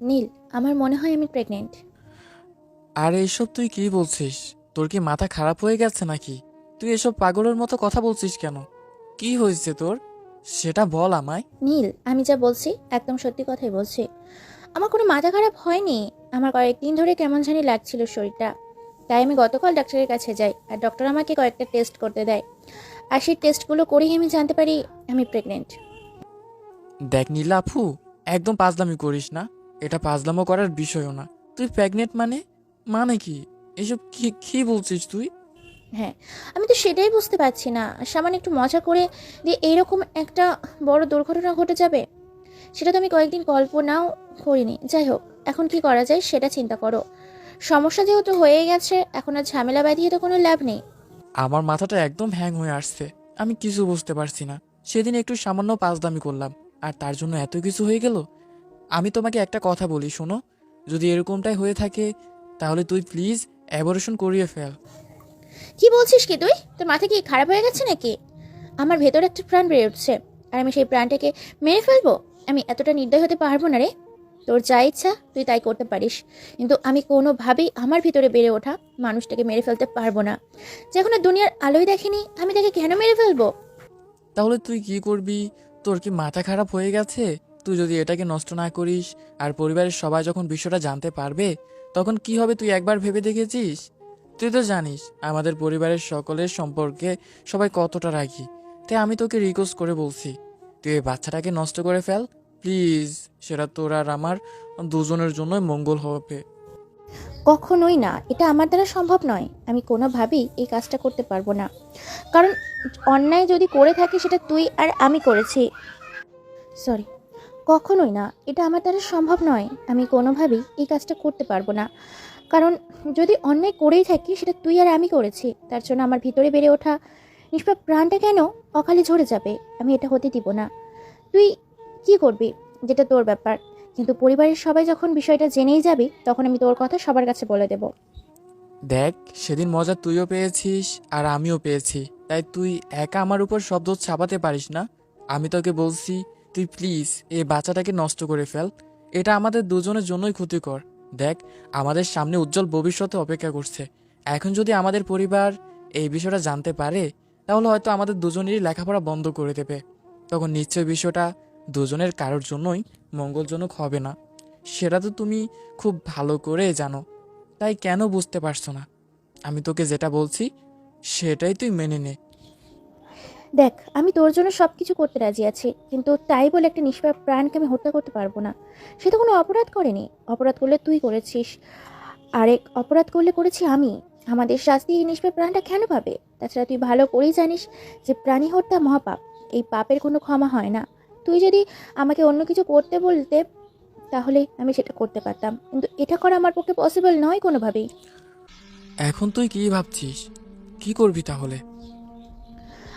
নীল আমার মনে হয় আমি প্রেগনেন্ট আর এইসব তুই কি বলছিস? তোর কি মাথা খারাপ হয়ে গেছে নাকি? তুই এসব পাগলের মতো কথা বলছিস কেন? কি হয়েছে তোর? সেটা বল আমায়। নীল আমি যা বলছি একদম সত্যি কথাই বলছি। আমার কোনো মাথা খারাপ হয়নি। আমার কয়েকদিন ধরে কেমন জানি লাগছিল শরীরটা। তাই আমি গতকাল ডাক্তারের কাছে যাই আর ডক্টর আমাকে কয়েকটা টেস্ট করতে দেয়। আর সেই টেস্টগুলো করেই আমি জানতে পারি আমি প্রেগনেন্ট দেখ নীলা আপু একদম পাজলামি করিস না। এটা পাজলামো করার বিষয়ও না। তুই প্রেগনেন্ট মানে? মানে কি? এসব কি কি বলছিস তুই? হ্যাঁ আমি তো সেটাই বুঝতে পারছি না। সামান্য একটু মজা করে দিয়ে এইরকম একটা বড় দুর্ঘটনা ঘটে যাবে সেটা তো আমি কয়েকদিন কল্পনাও করিনি। যাই হোক এখন কি করা যায় সেটা চিন্তা করো। সমস্যা যেহেতু হয়ে গেছে এখন আর ঝামেলা বাঁধিয়ে তো কোনো লাভ নেই। আমার মাথাটা একদম হ্যাং হয়ে আসছে। আমি কিছু বুঝতে পারছি না। সেদিন একটু সামান্য পাজদামি করলাম আর তার জন্য এত কিছু হয়ে গেল? আমি তোমাকে একটা কথা বলি শোনো। যদি এরকমটাই হয়ে থাকে তাহলে তুই প্লিজ অ্যাবরেশন করিয়ে ফেল। কি বলছিস কি তুই? তোর মাথা কি খারাপ হয়ে গেছে নাকি? আমার ভেতরে একটা প্রাণ বেড়ে উঠছে আর আমি সেই প্রাণটাকে মেরে ফেলব? আমি এতটা নির্দয় হতে পারব না রে। তোর যা ইচ্ছা তুই তাই করতে পারিস। কিন্তু আমি কোনোভাবেই আমার ভিতরে বেড়ে ওঠা মানুষটাকে মেরে ফেলতে পারব না। যখন দুনিয়ার আলোয় দেখেনি আমি তাকে কেন মেরে ফেলব? তাহলে তুই কি করবি? তোর কি মাথা খারাপ হয়ে গেছে? তুই যদি এটাকে নষ্ট না করিস আর পরিবারের সবাই যখন বিষয়টা জানতে পারবে, তখন কি হবে তুই একবার ভেবে দেখেছিস? তুই তো জানিস, আমাদের পরিবারের সকলের সম্পর্কে সবাই কতটা রাখি তাই আমি তোকে রিকোয়েস্ট করে বলছি, তুই এই বাচ্চাটাকে নষ্ট করে ফেল প্লিজ সেটা তোর আর আমার দুজনের জন্যই মঙ্গল হবে। কখনোই না, এটা আমার দ্বারা সম্ভব নয়। আমি কোনোভাবেই এই কাজটা করতে পারব না। কারণ অন্যায় যদি করে থাকি, সেটা তুই আর আমি করেছি। সরি কখনোই না, এটা আমার দ্বারা সম্ভব নয়। আমি কোনোভাবেই এই কাজটা করতে পারব না। কারণ যদি অন্যায় করেই থাকি, সেটা তুই আর আমি করেছি। তার জন্য আমার ভিতরে বেড়ে ওঠা নিষ্পাপ প্রাণটা কেন অকালে ঝরে যাবে? আমি এটা হতে দিব না। তুই কি করবি? যেটা তোর ব্যাপার। কিন্তু পরিবারের সবাই যখন বিষয়টা জেনেই যাবে, তখন আমি তোর কথা সবার কাছে বলে দেব। দেখ, সেদিন মজা তুইও পেয়েছিস আর আমিও পেয়েছি। তাই তুই একা আমার উপর শব্দ ছাপাতে পারিস না। আমি তোকে বলছি তুই প্লিজ এই বাচ্চাটাকে নষ্ট করে ফেল। এটা আমাদের দুজনের জন্যই ক্ষতিকর। দেখ, আমাদের সামনে উজ্জ্বল ভবিষ্যতে অপেক্ষা করছে। এখন যদি আমাদের পরিবার এই বিষয়টা জানতে পারে, তাহলে হয়তো আমাদের দুজনেরই লেখাপড়া বন্ধ করে দেবে। তখন নিশ্চয় বিষয়টা দুজনের কারোর জন্যই মঙ্গলজনক হবে না। সেটা তো তুমি খুব ভালো করে জানো, তাই কেন বুঝতে পারছ না? আমি তোকে যেটা বলছি, সেটাই তুই মেনে নে। দেখ, আমি তোর জন্য সব কিছু করতে রাজি আছি, কিন্তু তাই বলে একটা নিষ্পাপ প্রাণকে আমি হত্যা করতে পারব না। সে তো কোনো অপরাধ করেনি। অপরাধ করলে তুই করেছিস। আরেক অপরাধ করলে করেছি আমি। আমাদের শাস্তি এই নিষ্পাপ প্রাণটা কেন পাবে? তাছাড়া তুই ভালো করেই জানিস যে প্রাণী হত্যা মহাপাপ। এই পাপের কোনো ক্ষমা হয় না। তুই যদি আমাকে অন্য কিছু করতে বলতে, তাহলে আমি সেটা করতে পারতাম। কিন্তু এটা করা আমার পক্ষে পসিবল নয় কোনোভাবেই। এখন তুই কি ভাবছিস? কি করবি তাহলে?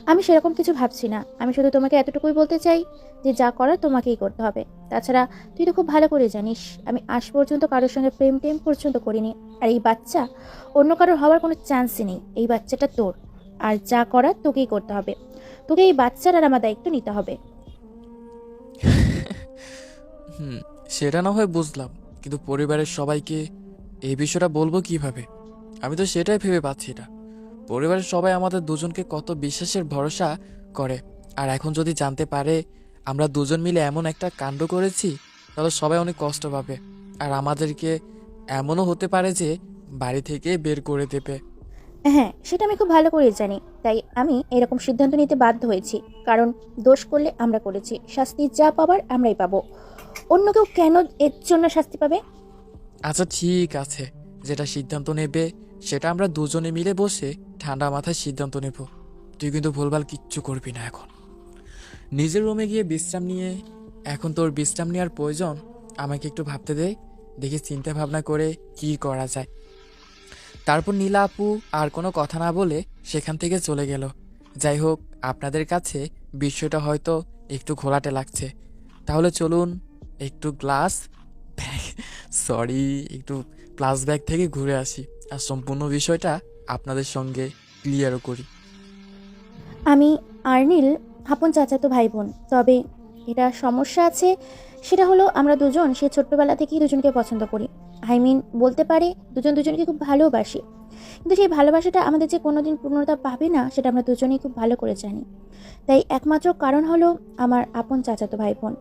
আমি সেরকম কিছু ভাবছি না। আমি শুধু তোমাকে এতটুকুই বলতে চাই যে যা করার তোমাকেই করতে হবে। তাছাড়া তুই তো খুব ভালো করে জানিস, আমি আজ পর্যন্ত কারোর সঙ্গে প্রেম টেম পর্যন্ত করিনি। আর এই বাচ্চা, অন্য কারোর হওয়ার কোনো চান্সই নেই। এই বাচ্চাটা তোর। আর যা করার তোকেই করতে হবে। তোকে এই বাচ্চার আর আমার দায়িত্ব নিতে হবে। হুম, সেটা না হয় বুঝলাম। কিন্তু পরিবারের সবাইকে এই বিষয়টা বলব কীভাবে? আমি তো সেটাই ভেবে পাচ্ছি না। পরিবারের সবাই আমাদের দুজনকে কত বিশ্বাসের ভরসা করে। আর এখন যদি জানতে পারে আমরা দুজন মিলে এমন একটা কাণ্ড করেছি তাহলে সবাই অনেক কষ্ট পাবে। আর আমাদেরকে এমনও হতে পারে যে বাড়ি থেকে বের করে দেবে। হ্যাঁ সেটা আমি খুব ভালো করে জানি। তাই আমি এরকম সিদ্ধান্ত নিতে বাধ্য হয়েছি। কারণ দোষ করলে আমরা করেছি। শাস্তি যা পাবার আমরাই পাবো। অন্য কেউ কেন এর জন্য শাস্তি পাবে? আচ্ছা ঠিক আছে। যেটা সিদ্ধান্ত নেবে সেটা আমরা দুজনে মিলে বসে ঠান্ডা মাথায় সিদ্ধান্ত নেব। তুই কিন্তু ভুলভাল কিচ্ছু করবি না এখন। নিজের রুমে গিয়ে বিশ্রাম নিয়ে, এখন তোর বিশ্রাম নেওয়ার প্রয়োজন, আমাকে একটু ভাবতে দে, দেখি চিন্তা ভাবনা করে কি করা যায়। তারপর নীলা আপু আর কোনো কথা না বলে সেখান থেকে চলে গেল। যাই হোক, আপনাদের কাছে বিষয়টা হয়তো একটু ঘোলাটে লাগছে। তাহলে চলুন, একটু গ্লাস সরি একটু ক্লাস ব্যাগ থেকে ঘুরে আসি। আর সম্পূর্ণ বিষয়টা আপনাদের সঙ্গে ক্লিয়ারও করি। আমি আর্নিল আপন চাচাতো ভাই বোন তবে এটা সমস্যা আছে সেটা হলো আমরা দুজন সে ছোট্টবেলা থেকেই দুজনকে পছন্দ করি। আই মিন বলতে পারে দুজন দুজনকে খুব ভালোবাসি কিন্তু সেই ভালোবাসাটা আমাদের যে কোনোদিন পূর্ণতা পাবে না সেটা আমরা দুজনেই খুব ভালো করে জানি। তাই একমাত্র কারণ হলো আমার আপন চাচাতো ভাই বোন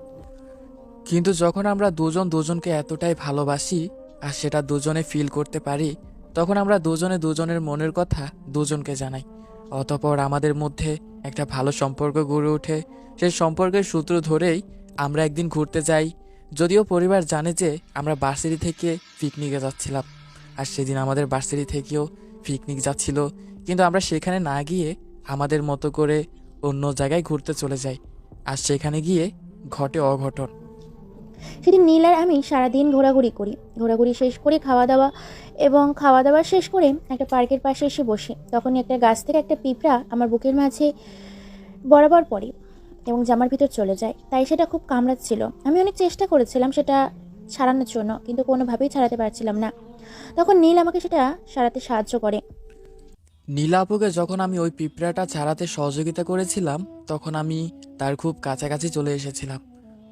কিন্তু যখন আমরা দুজন দুজনকে এতটাই ভালোবাসি আর সেটা দুজনে ফিল করতে পারি তখন আমরা দুজনে দুজনের মনের কথা দুজনকে জানাই। অতপর আমাদের মধ্যে একটা ভালো সম্পর্ক গড়ে ওঠে। সেই সম্পর্কের সূত্র ধরেই আমরা একদিন ঘুরতে যাই। যদিও পরিবার জানে যে আমরা বার্সিরি থেকে পিকনিকে যাচ্ছিলাম। আর সেদিন আমাদের বার্সিরি থেকেও পিকনিক যাচ্ছিল। কিন্তু আমরা সেখানে না গিয়ে আমাদের মতো করে অন্য জায়গায় ঘুরতে চলে যাই। আর সেখানে গিয়ে ঘটে অঘটন। সেদিন নীল আর আমি সারাদিন ঘোরাঘুরি করি। ঘোরাঘুরি শেষ করে খাওয়া দাওয়া এবং খাওয়া দাওয়া শেষ করে একটা পার্কের পাশে এসে বসি। তখনই একটা গাছ থেকে একটা পিঁপড়া আমার বুকের মাঝে বরাবর পড়ে এবং জামার ভিতর চলে যায়। তাই সেটা খুব কামড়াচ্ছিল। আমি অনেক চেষ্টা করেছিলাম সেটা ছাড়ানোর জন্য, কিন্তু কোনোভাবেই ছাড়াতে পারছিলাম না। তখন নীল আমাকে সেটা সারাতে সাহায্য করে। নীলাপুকে যখন আমি ওই পিঁপড়াটা ছাড়াতে সহযোগিতা করেছিলাম, তখন আমি তার খুব কাছাকাছি চলে এসেছিলাম।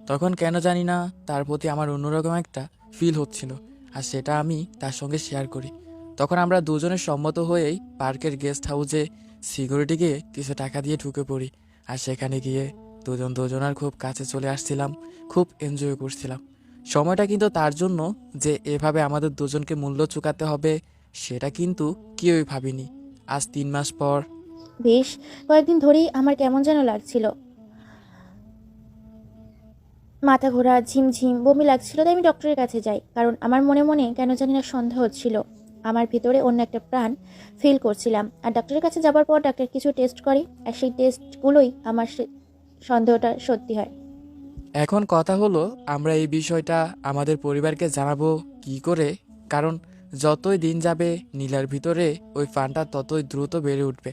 তখন কেন জানি না তার প্রতি আমার অন্যরকম একটা ফিল হচ্ছিল, আর সেটা আমি তার সঙ্গে শেয়ার করি। তখন আমরা দুজনে সম্মত হয়েই পার্কের গেস্ট হাউসে সিকিউরিটিকে কিছু টাকা দিয়ে ঢুকে পড়ি, আর সেখানে গিয়ে দুজন দুজনের খুব কাছে চলে আসছিলাম, খুব এনজয় করছিলাম। সময়টা কিন্তু তার জন্য যে এভাবে আমাদের দুজনকে মূল্য চুকাতে হবে, সেটা কিন্তু কেউই ভাবিনি। আজ তিন মাস পর বেশ, কয়েকদিন ধরেই আমার কেমন যেন লাগছিল। মাথা ঘোরা, ঝিমঝিম, বমি লাগছিল, তাই আমি ডক্টরের কাছে যাই। কারণ আমার মনে মনে কেন জানি না সন্দেহ হচ্ছিল। আমার ভিতরে অন্য একটা প্রাণ ফিল করছিলাম। আর ডক্টরের কাছে যাবার পর ডাক্তার কিছু টেস্ট করে, আর সেই টেস্টগুলোই আমার সন্দেহটা সত্যি হয়। এখন কথা হলো, আমরা এই বিষয়টা আমাদের পরিবারকে জানাব কি করে? কারণ যতই দিন যাবে, নীলার ভিতরে ওই ফানটা ততই দ্রুত বেড়ে উঠবে।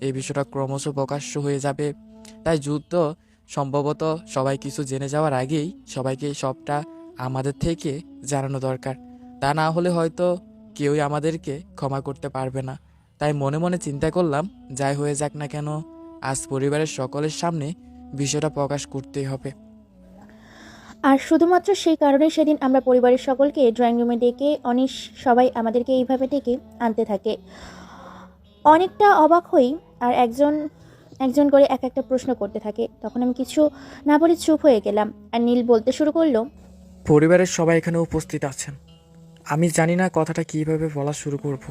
এই বিষয়টা ক্রমশ প্রকাশ্য হয়ে যাবে। তাই যুদ্ধ সম্ভবত সবাই কিছু জেনে যাওয়ার আগেই সবাইকে সবটা আমাদের থেকে জানানো দরকার। তা না হলে হয়তো কেউই আমাদেরকে ক্ষমা করতে পারবে না। তাই মনে মনে চিন্তা করলাম, যাই হয়ে যাক না কেন, আজ পরিবারের সকলের সামনে বিষয়টা প্রকাশ করতেই হবে। আর শুধুমাত্র সেই কারণে সেদিন আমরা পরিবারের সকলকে ড্রয়িং রুমে ডেকে অনিশ সবাই আমাদেরকে এইভাবে ডেকে আনতে থাকে। অনেকটা অবাক হই, আর একজন একজন করে এক একটা প্রশ্ন করতে থাকে। তখন আমি কিছু না বলে চুপ হয়ে গেলাম আর নীল বলতে শুরু করল পরিবারের সবাই এখানে উপস্থিত আছেন। আমি জানি না কথাটা কীভাবে বলা শুরু করব।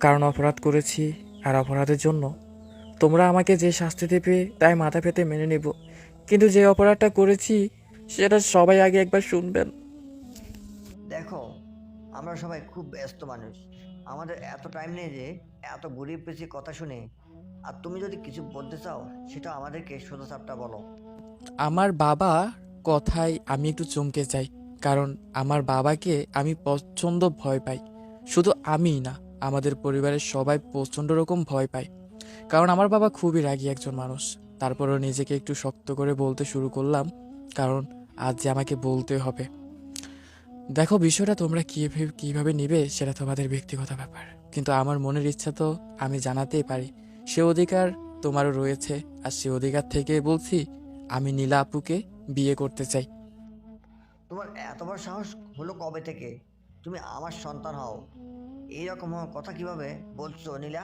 কারণ অপরাধ করেছি আর অপরাধের জন্য। তোমরা আমাকে যে শাস্তি দেবে তাই মাথা পেতে মেনে নেব। কিন্তু যে অপরাধটা করেছি সেটা সবাই আগে একবার শুনবেন। দেখো আমরা সবাই খুব ব্যস্ত মানুষ। আমাদের এত টাইম নেই যে এত গরিব পেছি কথা শুনে আর তুমি যদি কিছু বলতে চাও, সেটা আমাদেরকে সোজা সাপটা বলো। আমার বাবা কথায় আমি একটু চমকে যাই, কারণ আমার বাবাকে আমি প্রচণ্ড ভয় পাই। শুধু আমিই না, আমাদের পরিবারের সবাই প্রচণ্ড রকম ভয় পায়। কারণ আমার বাবা খুবই রাগী একজন মানুষ। তারপরও নিজেকে একটু শক্ত করে বলতে শুরু করলাম, কারণ আজ যে আমাকে বলতে হবে। দেখো, বিষয়টা তোমরা কীভাবে কীভাবে নিবে, সেটা তোমাদের ব্যক্তিগত ব্যাপার। কিন্তু আমার মনের ইচ্ছা তো আমি জানাতেই পারি। সে অধিকার তোমারও রয়েছে আর সে অধিকার থেকে বলছি আমি নীলা আপুকে বিয়ে করতে চাই। তোমার এত বড় সাহস হলো কবে থেকে? তুমি আমার সন্তান হও। এইরকম কথা কীভাবে বলছো নীলা?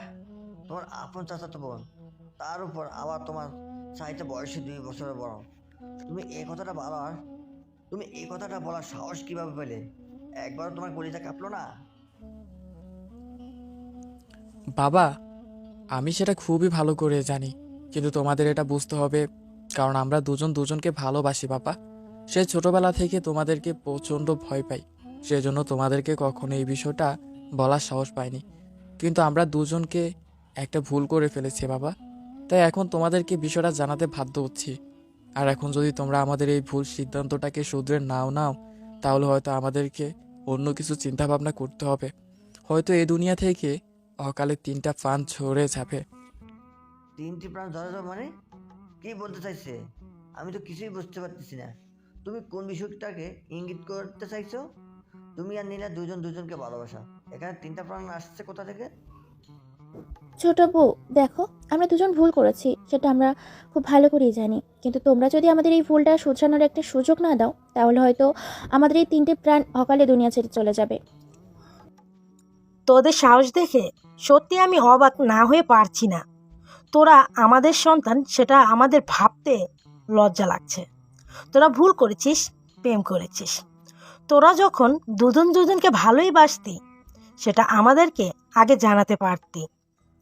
তোমার আপন চাচাতো বোন তার উপর আবার তোমার চাইতে বয়সে দুই বছরের বড়। তুমি এই কথাটা বলার তুমি এই কথাটা বলার সাহস কীভাবে পেলে? একবার তোমার কলিজা কাঁপলো না? বাবা আমি সেটা খুবই ভালো করে জানি, কিন্তু তোমাদের এটা বুঝতে হবে, কারণ আমরা দুজন দুজনকে ভালোবাসি, বাবা। সে ছোটবেলা থেকে তোমাদেরকে প্রচণ্ড ভয় পাই সেজন্য তোমাদেরকে কখনো এই বিষয়টা বলার সাহস পাইনি। কিন্তু আমরা দুজনকে একটা ভুল করে ফেলেছি, বাবা। তাই এখন তোমাদেরকে বিষয়টা জানাতে বাধ্য হচ্ছি। আর এখন যদি তোমরা আমাদের এই ভুল সিদ্ধান্তটাকে শুধরে নাও নাও, তাহলে হয়তো আমাদেরকে অন্য কিছু চিন্তাভাবনা করতে হবে। হয়তো এই দুনিয়া থেকে অকালে তিনটা প্রাণ ঝরে যাবে। তিনটি প্রাণ ধরে যাবে মানে? কি বলতে চাইছে? আমি তো কিছুই বুঝতে পারতেছি না। তুমি কোন বিষয়টাকে ইঙ্গিত করতে চাইছো? তুমি আর নীলা দুজন দুজনকে ভালোবাসা। এখানে তিনটা প্রাণ আসছে কোথা থেকে? ছোট বউ দেখো আমরা দুজন ভুল করেছি সেটা আমরা খুব ভালো করেই জানি। কিন্তু তোমরা যদি আমাদের এই ভুলটা শুধরানোর একটা সুযোগ না দাও তাহলে হয়তো আমাদের এই তিনটে প্রাণ অকালে দুনিয়া ছেড়ে চলে যাবে। তোদের সাহস দেখে সত্যি আমি অবাক না হয়ে পারছি না। তোরা আমাদের সন্তান, সেটা আমাদের ভাবতে লজ্জা লাগছে। তোরা ভুল করেছিস, প্রেম করেছিস। তোরা যখন দুজন দুজনকে ভালোই বাসতি, সেটা আমাদেরকে আগে জানাতে পারতি।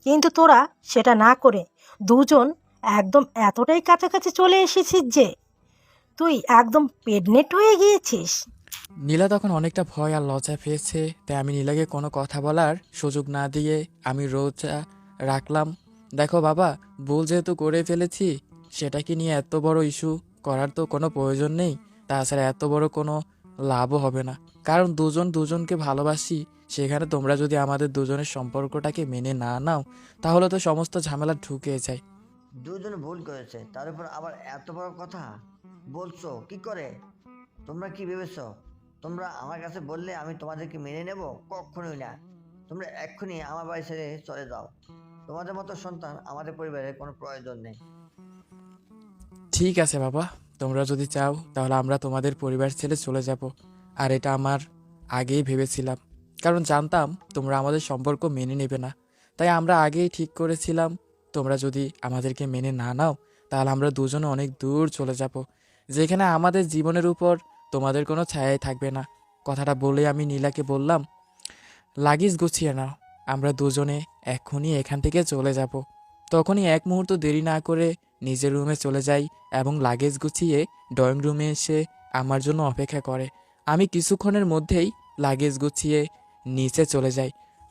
কিন্তু তোরা সেটা না করে দুজন একদম এতটাই কাছাকাছি চলে এসেছিস যে, তুই একদম প্রেগনেন্ট হয়ে গিয়েছিস। নীলা তখন অনেকটা ভয় আর লজ্জা পেয়েছে তাই আমি নীলাকে কোনো কথা বলার সুযোগ না দিয়ে আমি রোজা রাখলাম। দেখো বাবা, ভুল যেহেতু করে ফেলেছি সেটাকে নিয়ে এত বড় ইস্যু? করার তো কোনো প্রয়োজন নেই। তাছাড়া এত বড় কোনো লাভও হবে না। কারণ দুজন দুজনকে ভালোবাসি, সেখানে তোমরা যদি আমাদের দুজনের সম্পর্কটাকে মেনে না নাও, তাহলে তো সমস্ত ঝামেলা ঢুকে যায়। দুজন ভুল করেছে, তার উপর আবার এত বড় কথা? বলছো, কি করে? তোমরা কি ভেবেছো? তোমরা আমার কাছে বললে আমি তোমাদেরকে মেনে নেব? কখনোই না। তোমরা এক্ষুনি আমার বাড়ি ছেড়ে চলে যাও। তোমাদের মতো সন্তান আমাদের পরিবারের কোনো প্রয়োজন নেই। ঠিক আছে বাবা। তোমরা যদি চাও, তাহলে আমরা তোমাদের পরিবার ছেড়ে চলে যাব। আর এটা আমার আগেই ভেবেছিলাম। কারণ জানতাম, তোমরা আমাদের সম্পর্ক মেনে নেবে না। তাই আমরা আগেই ঠিক করেছিলাম, তোমরা যদি আমাদেরকে মেনে না নাও, তাহলে আমরা দুজনে অনেক দূর চলে যাব। যেখানে আমাদের জীবনের উপর তোমাদের কোনো ছায়াই থাকবে না। কথাটা বলে আমি নীলাকে বললাম, লাগেজ গুছিয়ে নাও, আমরা দুজনে এক্ষুনি এখান থেকে চলে যাব। তখনই এক মুহূর্ত দেরি না করে নিজের রুমে চলে যাই এবং লাগেজ গুছিয়ে ড্রয়িং রুমে এসে আমার জন্য অপেক্ষা করে। আমি কিছুক্ষণের মধ্যেই লাগেজ গুছিয়ে নিচে চলে যাই।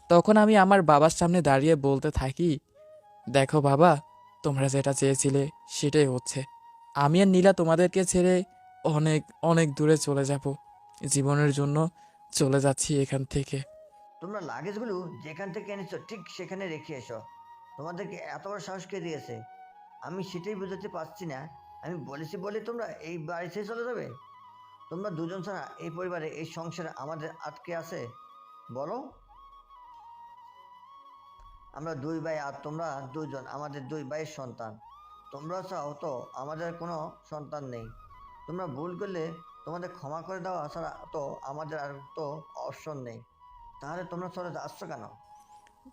তখন আমি আমার বাবার সামনে দাঁড়িয়ে বলতে থাকি, দেখো বাবা, তোমরা যেটা চেয়েছিলে সেটাই হচ্ছে। আমি আর নীলা তোমাদেরকে ছেড়ে অনেক অনেক দূরে চলে যাব। জীবনের জন্য চলে যাচ্ছি এখান থেকে। তোমরা লাগেজগুলো যেখান থেকে এনেছো, ঠিক সেখানে রেখে এসো। তোমাদেরকে এত বড় সাহস কে দিয়েছে? আমি সেটাই বুঝাতে পারছি না। আমি বলেছি বলে তোমরা এই বাড়ি ছেড়ে চলে যাবে? তোমরা দুজন ছাড়া এই পরিবারে এই সংসারে আমাদের আটকে আছে? বলো। আমরা দুই ভাই আর তোমরা দুজন আমাদের দুই ভাইয়ের সন্তান। তোমরা চাও তো আমাদের কোনো সন্তান নেই। তোমরা ভুল করলে তোমাদের ক্ষমা করে দেওয়া ছাড়া তো আমাদের আর তো অপশন নেই। তাহলে তোমরা চলে যাচ্ছ কেন?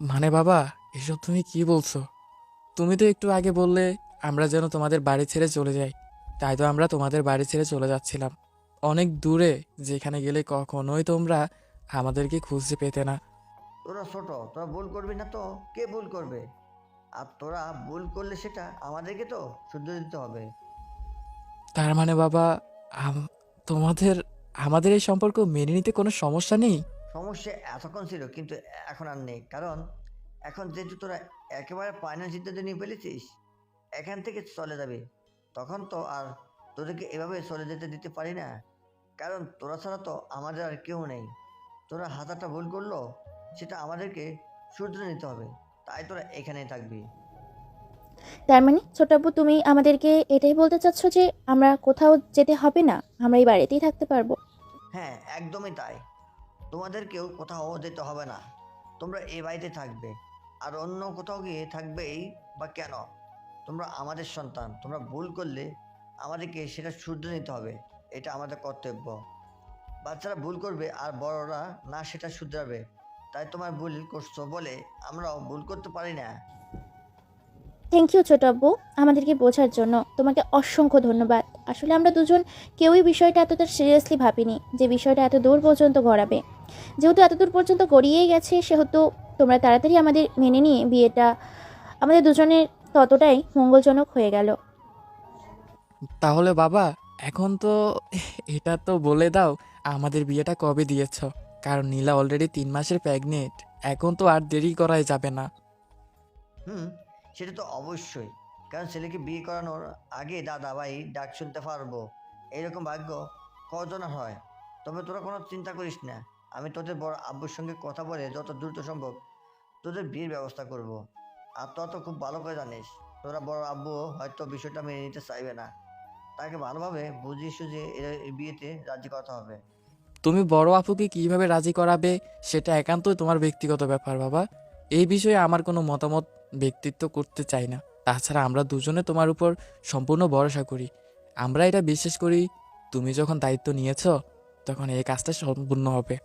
মানে বাবা এসব তুমি কি বলছো? তুমি তো একটু আগে বললে আমরা যেন তোমাদের বাড়ি ছেড়ে চলে যাই। তাই তো আমরা তোমাদের বাড়ি ছেড়ে চলে যাচ্ছিলাম। অনেক দূরে যেখানে গেলে কখনোই তোমরা আমাদেরকে খুঁজতে পেতে না। তোরা ছোট তোরা ভুল করবি না তো? কে ভুল করবে? আর তোরা ভুল করলে সেটা আমাদেরকে তো শুদ্ধ দিতে হবে। তার মানে বাবা তোমাদের, আমাদের এই সম্পর্ক মেনে নিতে কোনো সমস্যা নেই? সমস্যা এতক্ষণ ছিল, কিন্তু এখন আর নেই। কারণ, এখন যেহেতু তোরা একেবারে ফাইনাল সিদ্ধান্ত নিয়ে ফেলেছিস, এখান থেকে চলে যাবে। তখন তো আর তোদেরকে এভাবে চলে যেতে দিতে পারি না। কারণ তোরা ছাড়া তো আমাদের আর কেউ নেই। তোরা হাতাটা ভুল করল, সেটা আমাদেরকে শুধরে নিতে হবে। তাই তোরা এখানেই থাকবি। তার মানে ছোট আব্বু তুমি আমাদেরকে এটাই বলতে চাচ্ছ যে আমরা কোথাও যেতে হবে না? আমরা এই বাড়িতেই থাকতে পারব। হ্যাঁ একদমই তাই। তোমাদেরকেও কোথাও যেতে হবে না। তোমরা এই বাড়িতে থাকবে। আর অন্য কোথাও গিয়ে থাকবেই বা কেন? তোমরা আমাদের সন্তান। তোমরা ভুল করলে আমাদেরকে সেটা শুধরে নিতে হবে। এটা আমাদের কর্তব্য। বাচ্চারা ভুল করবে আর বড়রা না সেটা শুধরাবে। তাই তোমার ভুল করছ বলে আমরাও ভুল করতে পারি না। থ্যাংক ইউ ছোট আব্বু আমাদেরকে বোঝার জন্য। তোমাকে অসংখ্য ধন্যবাদ। আসলে আমরা দুজন কেউই বিষয়টা এতটা সিরিয়াসলি ভাবিনি যে বিষয়টা এত দূর পর্যন্ত গড়াবে। যেহেতু এত দূর পর্যন্ত গড়িয়েই গেছে সেহেতু তোমরা তাড়াতাড়ি আমাদের মেনে নিয়ে বিয়েটা আমাদের দুজনের ততটাই মঙ্গলজনক হয়ে গেল। তাহলে বাবা এখন তো এটা তো বলে দাও আমাদের বিয়েটা কবে দিয়েছ? কারণ নীলা অলরেডি তিন মাসের প্রেগনেন্ট এখন তো আর দেরি করাই যাবে না। হুম সেটা তো অবশ্যই। কারণ ছেলেকে বিয়ে করানোর আগে দাদা ভাই ডাক শুনতে পারব। এরকম ভাগ্য কজনের হয়? তবে তোরা কোনো চিন্তা করিস না। আমি তোদের বড় আব্বুর সঙ্গে কথা বলে যত দ্রুত সম্ভব তোদের বিয়ের ব্যবস্থা করব। আর তোরা তো খুব ভালো করে জানিস, তোরা বড় আব্বু হয়তো বিষয়টা মেনে নিতে চাইবে না। তাকে ভালোভাবে বুঝিয়ে সুঝিয়ে এই বিয়েতে রাজি করতে হবে। তুমি বড় আপুকে কীভাবে রাজি করাবে, সেটা একান্তই তোমার ব্যক্তিগত ব্যাপার, বাবা। এই বিষয়ে আমার কোনো মতামত ব্যক্তিত্ব করতে চাই না। তাছাড়া আমরা দুজনে তোমার উপর সম্পূর্ণ ভরসা করি। আমরা এটা বিশ্বাস করি, তুমি যখন দায়িত্ব নিয়েছো, তখন এই কাজটা সম্পূর্ণ হবে।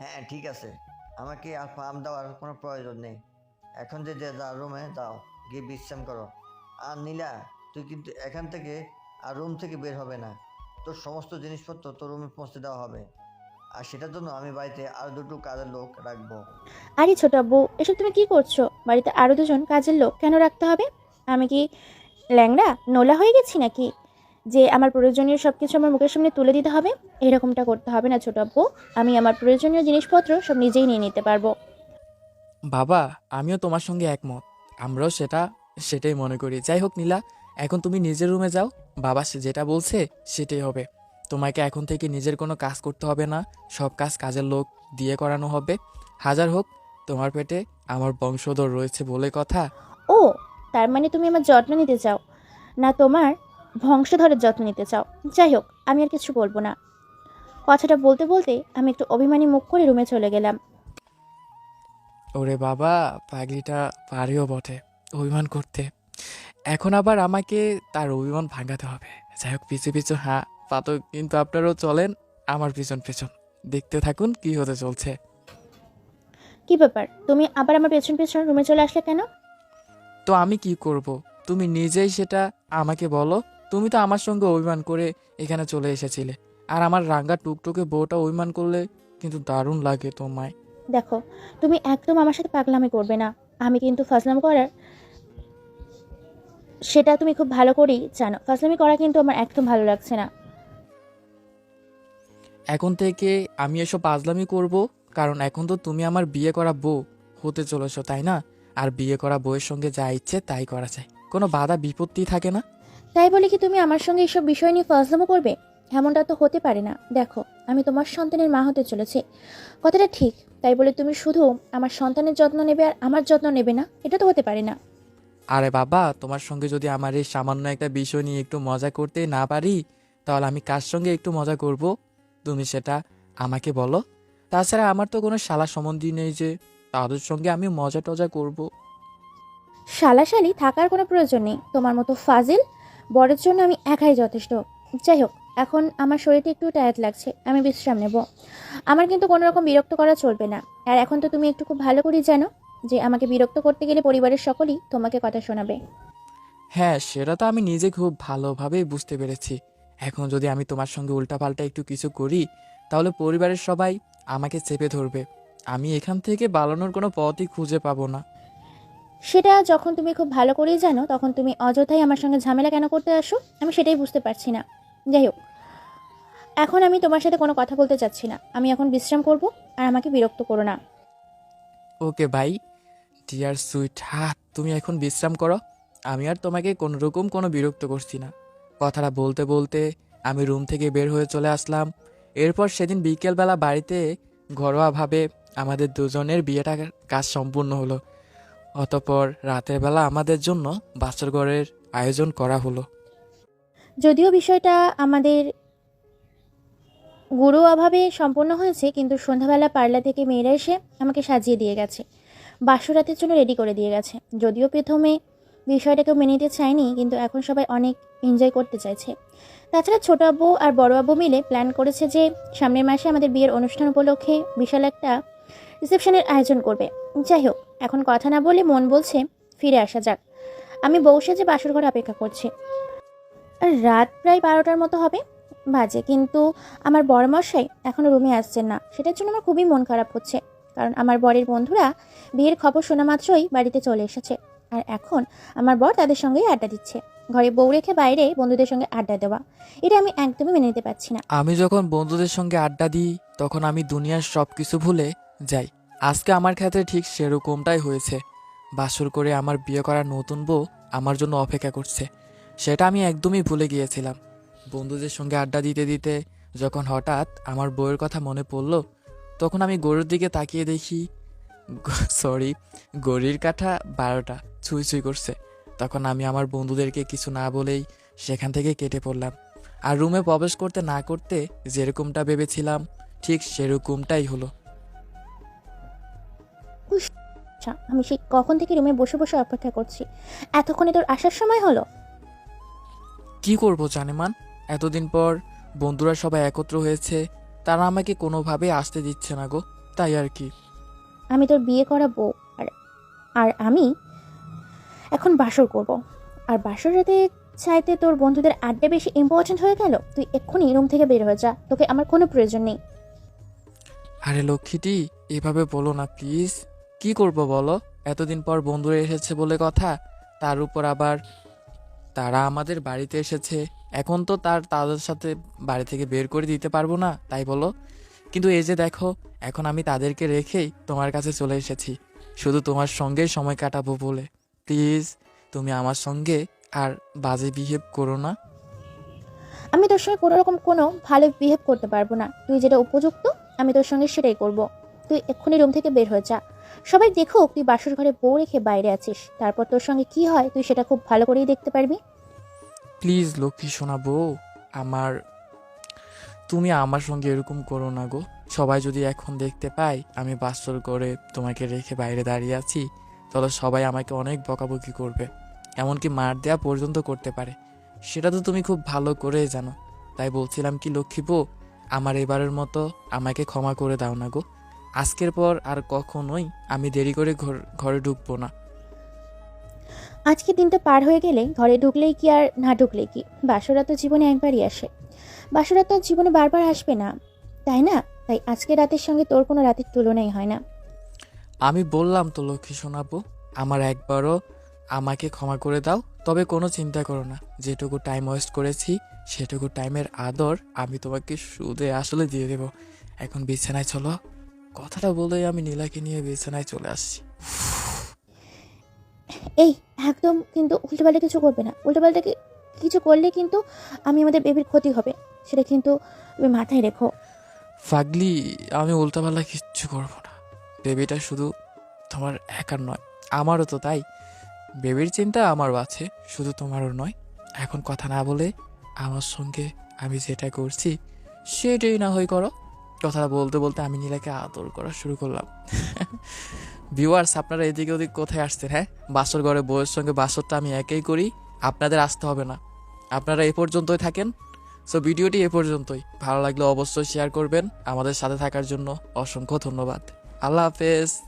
হ্যাঁ ঠিক আছে। আমাকে আর ফার্ম দেওয়ার কোনো প্রয়োজন নেই। এখন যে যে যার রুমে যাও, গিয়ে বিশ্রাম করো। আর নীলা, তুই কিন্তু এখান থেকে আর রুম থেকে বের হবে না। তোর সমস্ত জিনিসপত্র তোর রুমে পৌঁছে দেওয়া হবে। আর সেটার জন্য আমি বাড়িতে আর দুটো কাজের লোক রাখব। আরে ছোট আব্বু এসব তুমি কি করছ? বাড়িতে আরও দুজন কাজের লোক কেন রাখতে হবে? আমি কি ল্যাংড়া নোলা হয়ে গেছি নাকি? যে আমার প্রয়োজনীয় সব কিছু আমার মুখের সামনে তুলে দিতে হবে এরকমটা করতে হবে না ছোট আব্বু। আমি আমার প্রয়োজনীয় জিনিসপত্র সব নিজেই নিয়ে নিতে পারব। বাবা আমিও তোমার সঙ্গে একমত। আমরাও সেটা সেটাই মনে করি। যাই হোক নীলা এখন তুমি নিজের রুমে যাও। বাবা সে যেটা বলছে সেটাই হবে। তোমাকে এখন থেকে নিজের কোনো কাজ করতে হবে না সব কাজ কাজের লোক দিয়ে করানো হবে। হাজার হোক তোমার পেটে আমার বংশধর রয়েছে বলে কথা। ও তার মানে তুমি আমার যত্ন নিতে চাও না তোমার বংশধরের যত্ন নিতে চাও। যাই হোক আমি আর কিছু বলব না। কথাটা বলতে বলতে আমি একটু অভিমানী মুখ করে রুমে চলে গেলাম। ওরে বাবা পাগলিটা পারেও বটে অভিমান করতে। এখন আবার আমাকে তার অভিমান ভাঙাতে হবে। যাই হোক পিছু পিছু হ্যাঁ। পাতো কিন্তু আপনারাও চলেন আমার পিছন পিছন। দেখতে থাকুন কি হতে চলছে। কি ব্যাপার? তুমি আবার আমার পেছন পেছন রুমে চলে আসলে কেন? তো আমি কি করব? তুমি নিজেই সেটা আমাকে বলো। তুমি তো আমার সঙ্গে অভিমান করে এখানে চলে এসেছিলে। আর আমার রাঙ্গা টুকটুকে বউটা অভিমান করলে কিন্তু দারুণ লাগে তোমায়। দেখো তুমি একদম আমার সাথে পাগলামি করবে না। আমি কিন্তু ফাজলাম করার সেটা তুমি খুব ভালো করেই জানো। ফাজলামি করা কিন্তু আমার একদম ভালো লাগছে না। এখন থেকে আমি এসব পাজলামি করব কারণ এখন তো তুমি আমার বিয়ে করা বউ। হতে চলেছো তাই না? আর বিয়ে করা বউয়ের সঙ্গে যা ইচ্ছে তাই করা যায়। কোনো বাধা বিপত্তি থাকে না? তাই বলে কি তুমি আমার সঙ্গে এসব বিষয় নিয়ে ফাজলামো করবে? এমনটা তো হতে পারে না। দেখো আমি তোমার সন্তানের মা হতে চলেছি। কথাটা ঠিক তাই বলে তুমি শুধু আমার সন্তানের যত্ন নেবে আর আমার যত্ন নেবে না? এটা তো হতে পারে না। আরে বাবা তোমার সঙ্গে যদি আমার এই সামান্য একটা বিষয় নিয়ে একটু মজা করতে না পারি তাহলে আমি কার সঙ্গে একটু মজা করব? তুমি সেটা আমাকে বলো। তাছাড়া আমার তো কোনো শালা সম্বন্ধী নেই যে তাদের সঙ্গে আমি মজা টজা করব। শালাশালি থাকার কোনো প্রয়োজন নেই। তোমার মতো ফাজিল বরের জন্য আমি একাই যথেষ্ট। যাই হোক এখন আমার শরীরটা একটু টায়ার্ড লাগছে আমি বিশ্রাম নেব। আমার কিন্তু কোনো রকম বিরক্ত করা চলবে না। আর এখন তো তুমি একটু খুব ভালো করেই জানো যে আমাকে বিরক্ত করতে গেলে পরিবারের সকলেই তোমাকে কথা শোনাবে। হ্যাঁ সেটা তো আমি নিজে খুব ভালোভাবেই বুঝতে পেরেছি। এখন যদি আমি তোমার সঙ্গে উল্টাপাল্টা একটু কিছু করি তাহলে পরিবারের সবাই আমাকে চেপে ধরবে। আমি এখান থেকে বালানোর কোনো পথই খুঁজে পাবো না। সেটা যখন তুমি খুব ভালো করেই জানো তখন তুমি অযথাই আমার সঙ্গে ঝামেলা কেন করতে আসো? আমি সেটাই বুঝতে পারছি না। যাই হোক এখন আমি তোমার সাথে কোনো কথা বলতে চাচ্ছি না। আমি এখন বিশ্রাম করব আর আমাকে বিরক্ত করো না। ওকে ভাই ডিয়ার সুইট হাত তুমি এখন বিশ্রাম করো। আমি আর তোমাকে কোনো রকম কোনো বিরক্ত করছি না। কথাটা বলতে বলতে আমি রুম থেকে বের হয়ে চলে আসলাম। এরপর সেদিন বিকেলবেলা বাড়িতে ঘরোয়াভাবে আমাদের দুজনের বিয়েটা কাজ সম্পূর্ণ হলো। অতপর রাতের বেলা আমাদের জন্য বাসর ঘরের আয়োজন করা হলো। যদিও বিষয়টা আমাদের গুরু অভাবে সম্পূর্ণ হয়েছে, কিন্তু সন্ধ্যাবেলা পার্লা থেকে মেয়েরা এসে আমাকে সাজিয়ে দিয়ে গেছে। বাসরাতের জন্য রেডি করে দিয়ে গেছে। যদিও প্রথমে বিষয়টাকে মেনে নিতে চায়নি, কিন্তু এখন সবাই অনেক এনজয় করতে চাইছে। তাছাড়া ছোট আব্বু আর বড় আব্বু মিলে প্ল্যান করেছে যে সামনের মাসে আমাদের বিয়ের অনুষ্ঠান উপলক্ষে বিশাল একটা রিসেপশনের আয়োজন করবে। যাই হোক, এখন কথা না বলে মন বলছে ফিরে আসা যাক। আমি বউ সেজে বাসর ঘরে অপেক্ষা করছি। রাত প্রায় বারোটার মতো হবে, বাজে, কিন্তু আমার বড়মশাই এখনও রুমে আসছেন না। সেটার জন্য আমার খুবই মন খারাপ হচ্ছে, কারণ আমার বরের বন্ধুরা বিয়ের খবর শোনা মাত্রই বাড়িতে চলে এসেছে। আর এখন আমার বর তাদের সঙ্গেই আড্ডা দিচ্ছে। ঘরে বউ রেখে বাইরে বন্ধুদের সঙ্গে আড্ডা দেওয়া। এটা আমি একদমই মেনে নিতে পারছি না। আমি যখন বন্ধুদের সঙ্গে আড্ডা দিই, তখন আমি দুনিয়ার সব কিছু ভুলে যাই। আজকে আমার ক্ষেত্রে ঠিক সেরকমটাই হয়েছে। বাসর করে আমার বিয়ে করা নতুন বউ আমার জন্য অপেক্ষা করছে। সেটা আমি একদমই ভুলে গিয়েছিলাম। বন্ধুদের সঙ্গে আড্ডা দিতে দিতে যখন হঠাৎ আমার বউয়ের কথা মনে পড়ল, তখন আমি গরুর দিকে তাকিয়ে দেখি সরি গড়ির কাঠা বারোটা। ছুঁই ছুঁই করছে। তখন আমি আমার বন্ধুদেরকে কিছু না বলেই সেখান থেকে কেটে পড়লাম। আর রুমে প্রবেশ করতে না করতে যেরকমটা ভেবেছিলাম ঠিক সেরকমটাই হলো। আচ্ছা আমি সেই কখন থেকে রুমে বসে বসে অপেক্ষা করছি। এতক্ষণে তোর আসার সময় হলো? কি করব জানেমান? এতদিন পর বন্ধুরা সবাই একত্র হয়েছে তারা আমাকে কোনোভাবেই আসতে দিচ্ছে না গো তাই আর কি। আমি তোর বিয়ে করা বউ আর আর আমি এখন বাসর করব। আর বাসর রাতে চাইতে তোর বন্ধুদের আড্ডা বেশি ইম্পর্ট্যান্ট হয়ে গেল? তুই এক্ষুনি রুম থেকে বের হয়ে যা। তোকে আমার কোনো প্রয়োজন নেই। আরে লক্ষ্মীটি, এভাবে বলো না প্লিজ কি করব বলো? এতদিন পর বন্ধুরা এসেছে বলে কথা। তার উপর আবার তারা আমাদের বাড়িতে এসেছে। এখন তো তার তাদের সাথে বাড়ি থেকে বের করে দিতে পারব না, তাই বলো। কিন্তু এই যে দেখো, এখন আমি তাদেরকে রেখেই তোমার কাছে চলে এসেছি। শুধু তোমার সঙ্গেই সময় কাটাবো বলে। প্লিজ তুমি আমার সঙ্গে আর বাজে বিহেভ করো না। আমি তোর সঙ্গে কোনো রকম কোনো ভালো বিহেভ করতে পারব না। তুই যেটা উপযুক্ত আমি তোর সঙ্গে সেটাই করব। তুই এক্ষুনি রুম থেকে বের হয়ে যা। সবাই দেখুক তুই বাসর ঘরে বউ রেখে বাইরে আছিস। তারপর তোর সঙ্গে কি হয় তুই সেটা খুব ভালো করেই দেখতে পারবি। প্লিজ লক্ষ্মী শোনাবো আমার তুমি আমার সঙ্গে এরকম করো না গো। সবাই যদি এখন দেখতে পায় আমি বাসর করে তোমাকে রেখে বাইরে দাঁড়িয়ে আছি তাহলে সবাই আমাকে অনেক বকাবকি করবে। এমনকি মার দেয়া পর্যন্ত করতে পারে। সেটা তো তুমি খুব ভালো করেই জানো। তাই বলছিলাম কি লক্ষ্মী বউ আমার এবারের মতো আমাকে ক্ষমা করে দাও না গো। আজকের পর আর কখনোই আমি দেরি করে ঘর ঢুকবো না। আজকে দিনটা পার হয়ে গেলে ঘরে ঢুকলেই কি আর না ঢুকলেই কি? বাসরা তো জীবনে একবারই আসে। বাসরা তো জীবনে বারবার আসবে না, তাই না? তাই আজকে রাতের সঙ্গে তোর কোনো রাতের তুলনাই হয় না। আমি বললাম তো লক্ষ্মী শোনাবো আমার একবারও আমাকে ক্ষমা করে দাও তবে কোনো চিন্তা করো না। যেটুকু টাইম ওয়েস্ট করেছি সেটুকু টাইমের আদর আমি তোমাকে সুদে আসলে দিয়ে দেব। এখন বিছানায় চলো। কথাটা বলেই আমি নীলাকে নিয়ে বিছানায় চলে আসছি। এই একদম কিন্তু উল্টোপাল্টা কিছু করবে না। উল্টোপাল্টা কিছু করলে কিন্তু আমি আমাদের বেবির ক্ষতি হবে। সেটা কিন্তু তুমি মাথায় রেখো। ফাগলি আমি উল্টাপাল্লা কিচ্ছু করব না। বেবিটা শুধু তোমার একার নয়, আমারও তো তাই। বেবির চিন্তা আমারও আছে, শুধু তোমারও নয়। এখন কথা না বলে আমার সঙ্গে আমি যেটা করছি, সেটাই না হয় করো। কথাটা বলতে বলতে আমি নীলাকে আদর করা শুরু করলাম। ভিউয়ার্স, আপনারা এদিকে ওদিক কোথায় আসছেন হ্যাঁ? বাসর ঘরে বউয়ের সঙ্গে বাসরটা আমি একেই করি, আপনাদের আসতে হবে না। আপনারা এ পর্যন্তই থাকেন। সো, ভিডিওটি এ পর্যন্তই। ভালো লাগলে অবশ্যই শেয়ার করবেন। আমাদের সাথে থাকার জন্য অসংখ্য ধন্যবাদ। I love this.